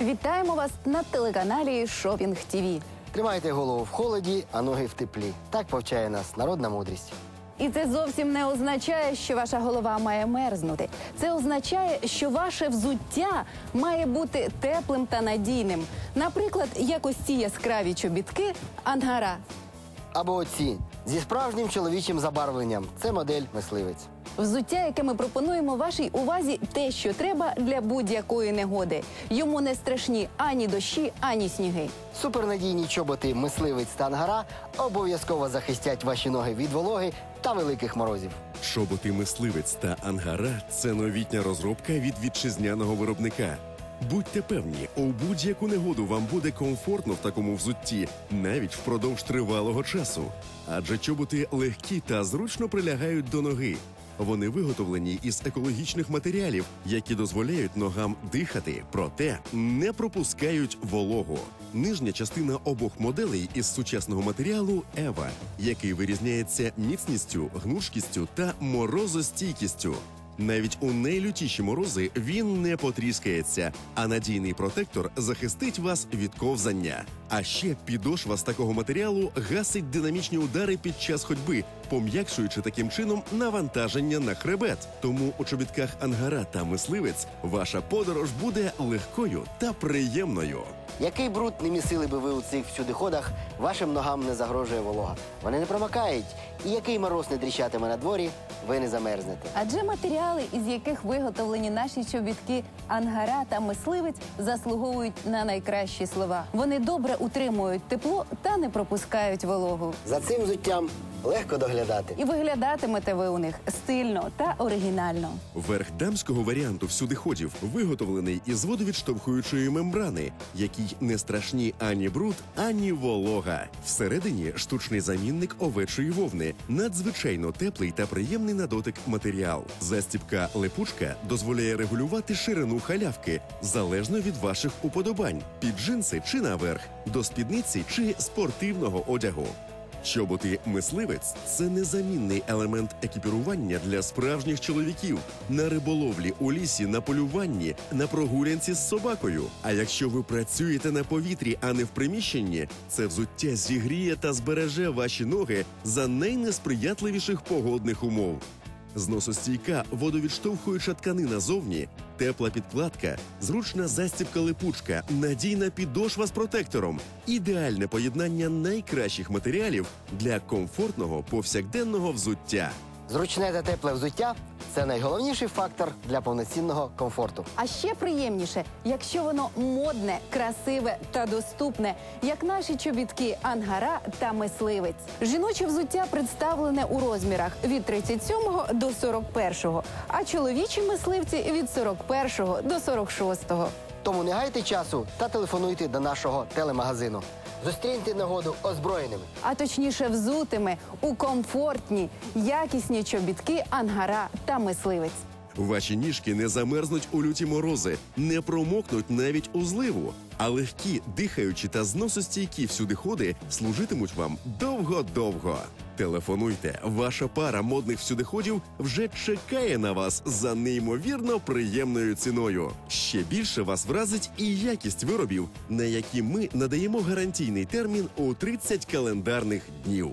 Вітаємо вас на телеканалі Шопінг ТІВІ. Тримайте голову в холоді, а ноги в теплі. Так повчає нас народна мудрість. І це зовсім не означає, що ваша голова має мерзнути. Це означає, що ваше взуття має бути теплим та надійним. Наприклад, як ось ці яскраві чобітки Ангара. Або оці зі справжнім чоловічим забарвленням. Це модель мисливець. Взуття, яке ми пропонуємо вашій увазі, те, що треба для будь-якої негоди. Йому не страшні ані дощі, ані сніги. Супернадійні чоботи мисливець та ангара обов'язково захистять ваші ноги від вологи та великих морозів. Шоботи мисливець та ангара це новітня розробка від вітчизняного виробника. Будьте певні, у будь-яку негоду вам буде комфортно в такому взутті, навіть впродовж тривалого часу. Адже чоботи легкі та зручно прилягають до ноги. Вони виготовлені із екологічних матеріалів, які дозволяють ногам дихати, проте не пропускають вологу. Нижня частина обох моделей із сучасного матеріалу Ева, який вирізняється міцністю, гнучкістю та морозостійкістю. Навіть у найлютіші морози він не потріскається, а надійний протектор захистить вас від ковзання. А ще підошва з такого матеріалу гасить динамічні удари під час ходьби, пом'якшуючи таким чином навантаження на хребет. Тому у чобітках ангара та мисливець ваша подорож буде легкою та приємною. Який бруд не місили би ви у цих всюдиходах, вашим ногам не загрожує волога. Вони не промокають, і який мороз не тріщатиме на дворі, ви не замерзнете. Адже матеріали, із яких виготовлені наші чобітки Ангара та мисливець, заслуговують на найкращі слова. Вони утримують тепло та не пропускають вологу. За цим взуттям легко доглядати. І виглядатимете ви у них стильно та оригінально. Верх дамського варіанту всюдиходів виготовлений із водовідштовхуючої мембрани, якій не страшні ані бруд, ані волога. Всередині штучний замінник овечої вовни, надзвичайно теплий та приємний на дотик матеріал. Застібка липучка дозволяє регулювати ширину халявки залежно від ваших уподобань під джинси чи наверх, до спідниці чи спортивного одягу. Чоботи мисливець це незамінний елемент екіпірування для справжніх чоловіків на риболовлі у лісі, на полюванні, на прогулянці з собакою. А якщо ви працюєте на повітрі, а не в приміщенні, це взуття зігріє та збереже ваші ноги за найнесприятливіших погодних умов. Зносостійка водовідштовхуюча тканина зовні, тепла підкладка, зручна застібка липучка, надійна підошва з протектором, ідеальне поєднання найкращих матеріалів для комфортного повсякденного взуття. Зручне та тепле взуття це найголовніший фактор для повноцінного комфорту. А ще приємніше, якщо воно модне, красиве та доступне, як наші чобітки Ангара та мисливець. Жіноче взуття представлене у розмірах від 37 до 41, а чоловічі мисливці від 41 до 46. Тому не гайте часу та телефонуйте до нашого телемагазину. Зустріньте нагоду озброєними. а точніше взутими у комфортні, якісні чобітки Ангара та мисливець. Ваші ніжки не замерзнуть у люті морози, не промокнуть навіть у зливу. А легкі, дихаючі та зносостійкі всюдиходи служитимуть вам довго-довго. Телефонуйте, ваша пара модних всюдиходів вже чекає на вас за неймовірно приємною ціною. Ще більше вас вразить і якість виробів, на які ми надаємо гарантійний термін у 30 календарних днів.